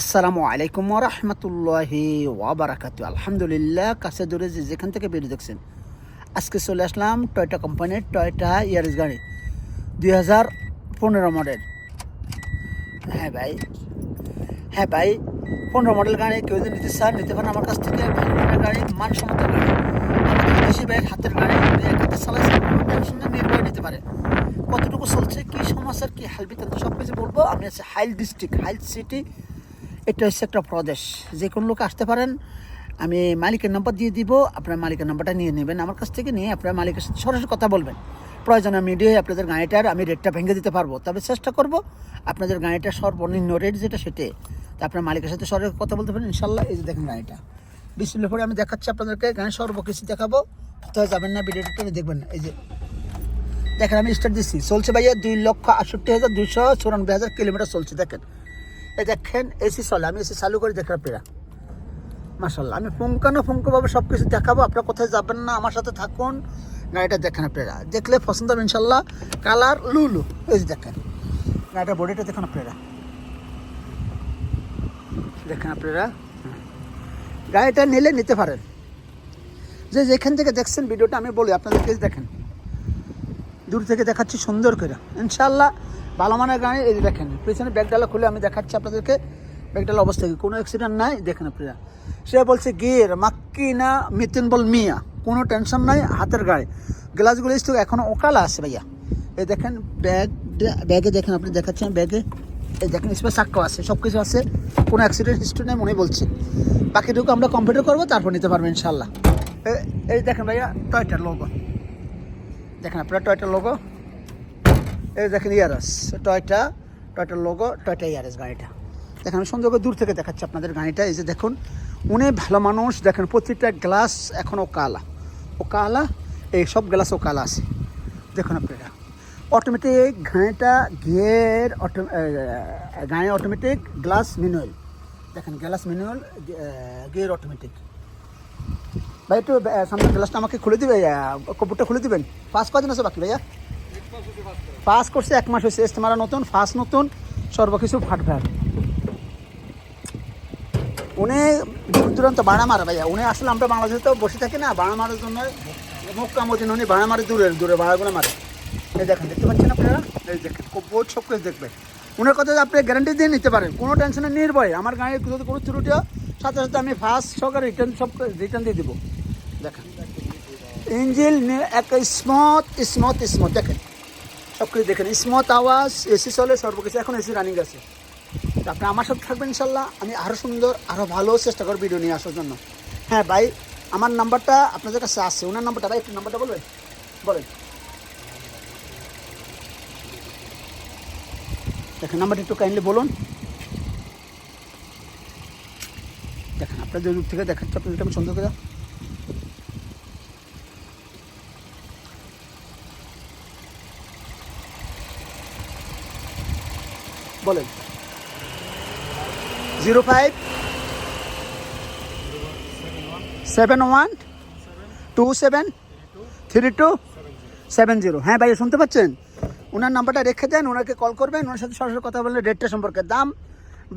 আসসালামু আলাইকুম রহমতুল্লাহি ওয়াবারাকাতু আলহামদুলিল্লাহ, কাছে দূরে যে যেখান থেকে বেরিয়ে দেখছেন, আজকে চলে আসলাম টয়টা কোম্পানির টয়টা ইয়ারিস গাড়ি, দুই হাজার পনেরো মডেল। হ্যাঁ ভাই হ্যাঁ ভাই, পনেরো মডেল গাড়ি, কেউ যদি নিতে চান নিতে পারেন। আমার কাছ থেকে গাড়ি, মানসম্মত গাড়ি। ভাইয়ের হাতের গাড়ি আপনি এক হাতে চালাইছেন কোনো টেনশন নেই, নির্ভয় নিতে পারে। কতটুকু চলছে, কী সমস্যার কী হাল বিতান্ত সব কিছু বলব। আমি আছি হাইল ডিস্ট্রিক্ট, হাইল সিটি এটা হচ্ছে একটা প্রদেশ। যে কোনো লোক আসতে পারেন, আমি মালিকের নাম্বার দিয়ে দিব, আপনার মালিকের নাম্বারটা নিয়ে নেবেন। আমার কাছ থেকে নিয়ে আপনার মালিকের সাথে সরাসরি কথা বলবেন। প্রয়োজন আমি দিয়ে আপনাদের গাড়িটার আমি রেটটা ভেঙে দিতে পারব। তবে চেষ্টা করব আপনাদের গাড়িটার সর্বনিম্ন রেট যেটা সেটাই তা আপনার মালিকের সাথে সরাসরি কথা বলতে পারেন ইনশাল্লাহ এই যে দেখেন গাড়িটা। বিসমিল্লাহ পরে আমি দেখাচ্ছি আপনাদেরকে গাড়ি সর্বকিছু দেখাবো। কোথাও যাবেন না ভিডিওটা টেনে দেখবেন। না এই যে দেখেন আমি স্টার্ট দিচ্ছি। চলছে ভাইয়া দুই লক্ষ আটষট্টি হাজার দুইশো চুরানব্বই হাজার কিলোমিটার চলছে, দেখেন। দেখেন এসি চলে, আমি এসি চালু করে, দেখেন পেরা মাসাল্লাহ আমি পুঙ্খানো পুঙ্খভাবে সব কিছু দেখাবো, আপনারা কোথায় যাবেন না, আমার সাথে থাকুন। গাড়িটা দেখেন আপনারা, দেখলে পছন্দ হবে ইনশাল্লাহ কালার লুলু যে দেখেন গাড়িটার বডিটা দেখেন আপনারা। দেখেন আপনারা হুম। গাড়িটা নিলে নিতে পারেন। যে যেখান থেকে দেখছেন ভিডিওটা, আমি বলি আপনাদেরকে এই দেখেন। দূর থেকে দেখাচ্ছি সুন্দর করে ইনশাল্লাহ ভালো মানের গাড়ি, এই দেখেন, পিছনে ব্যাগডালা খুলে আমি দেখাচ্ছি আপনাদেরকে, ব্যাগডালা অবস্থা কি? কোনো অ্যাক্সিডেন্ট নাই? দেখেন আপনারা। সে বলছে গিয়ের মাক্কি না মিতিন বল মিয়া, কোনো টেনশন নাই, হাতের গাড়ি। গ্লাসগুলো তো এখনও ওকালা আছে ভাইয়া। এই দেখেন, ব্যাগ, ব্যাগে দেখেন আপনি দেখাচ্ছেন, ব্যাগে। এই দেখেন স্পেস সাক্ষ্য আছে সব কিছু আছে। কোনো অ্যাক্সিডেন্ট হিস্ট্রি নেই মনে বলছি। বাকিটুকু আমরা কম্পিউটার করব, তারপর নিতে পারব ইনশাল্লাহ এই দেখেন ভাইয়া টয়টার লোগো দেখেন আপনারা টয়টার লোগো এই দেখেন ইয়ারস, টয়টা টয়টার লোগো টয়টা ইয়ারস গাড়িটা। দেখেন, আমি সুন্দর করে দূর থেকে দেখাচ্ছি আপনাদের গাড়িটা। এই যে দেখুন, উনি ভালো মানুষ। দেখেন, প্রতিটা গ্লাস এখনও কালা। ও কালা, এই সব গ্লাস ও কালা আছে। দেখুন আপনারা। অটোমেটিক গাড়িটা গিয়ার অটো গাড়ি অটোমেটিক গ্লাস মিনুয়াল দেখেন গ্লাস মিনুয়াল গিয়ার অটোমেটিক ভাই, একটু সামনে গ্লাসটা আমাকে খুলে দিবে কপুরটা খুলে দিবেন। পাস কদিন আছে বাকি, ভাইয়া। পাস করছে, এক মাস হয়েছে এস্টেমারা নতুন ফার্স্ট নতুন, সর্বকিছু ফাট ফাট। উনি দূর দূরান্ত বাড়া মারা ভাইয়া, উনি আসলে আমরা বাংলাদেশে তো বসে থাকি না, বাড়া মারার জন্য মক্কা মদিন উনি, বাড়া মারে দূরে দূরে বাড়াগুলো মারে। এই দেখেন, দেখতে পাচ্ছেন আপনারা? এই দেখেন বহুত সব কিছু দেখবেন। উনার কথা আপনি গ্যারান্টি দিয়ে নিতে পারেন, কোনো টেনশনে নির্ভয়। আমার গাড়ির যদি কোনো ত্রুটি সাথে সাথে আমি ফার্স্ট সহকারে রিটার্ন সব রিটার্ন দিয়ে দেবো। দেখেন। ইঞ্জিল এক স্মথ স্মথ স্মথ দেখেন। সব কিছু দেখেন স্মথ আওয়াজ এসি চলে, সর্বকিছু। এখন এসি রানিং আছে। তো আপনি আমার সাথে থাকবেন ইনশাল্লাহ আমি আরও সুন্দর আরও ভালো চেষ্টা করব ভিডিও নিয়ে আসার জন্য। হ্যাঁ ভাই, আমার নাম্বারটা আপনাদের কাছে আছে। ওনার নাম্বারটা ভাই, একটু নাম্বারটা বলবেন? বলেন। দেখেন নাম্বারটা একটু কাইন্ডলি বলুন। দেখেন, আপনাদের দূর থেকে দেখাচ্ছি আপনাদেরকে আমি সুন্দর করে বলেন। Zero five, seven one, two seven, three two, seven zero. হ্যাঁ ভাইয়া শুনতে পাচ্ছেন? ওনার নাম্বারটা রেখে দেন ওনাকে কল করবেন ওনার সাথে সরাসরি কথা বললে রেটটা সম্পর্কে। দাম,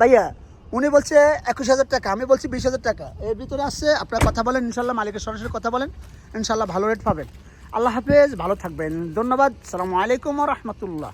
ভাইয়া, উনি বলছে একুশ হাজার টাকা, আমি বলছি বিশ হাজার টাকা। এর ভিতরে আসছে আপনারা কথা বলেন ইনশাল্লাহ মালিকের সরাসরি কথা বলেন ইনশাল্লাহ ভালো রেট পাবেন। আল্লাহ হাফেজ, ভালো থাকবেন। ধন্যবাদ, সালামু আলাইকুম রহমতুল্লাহ।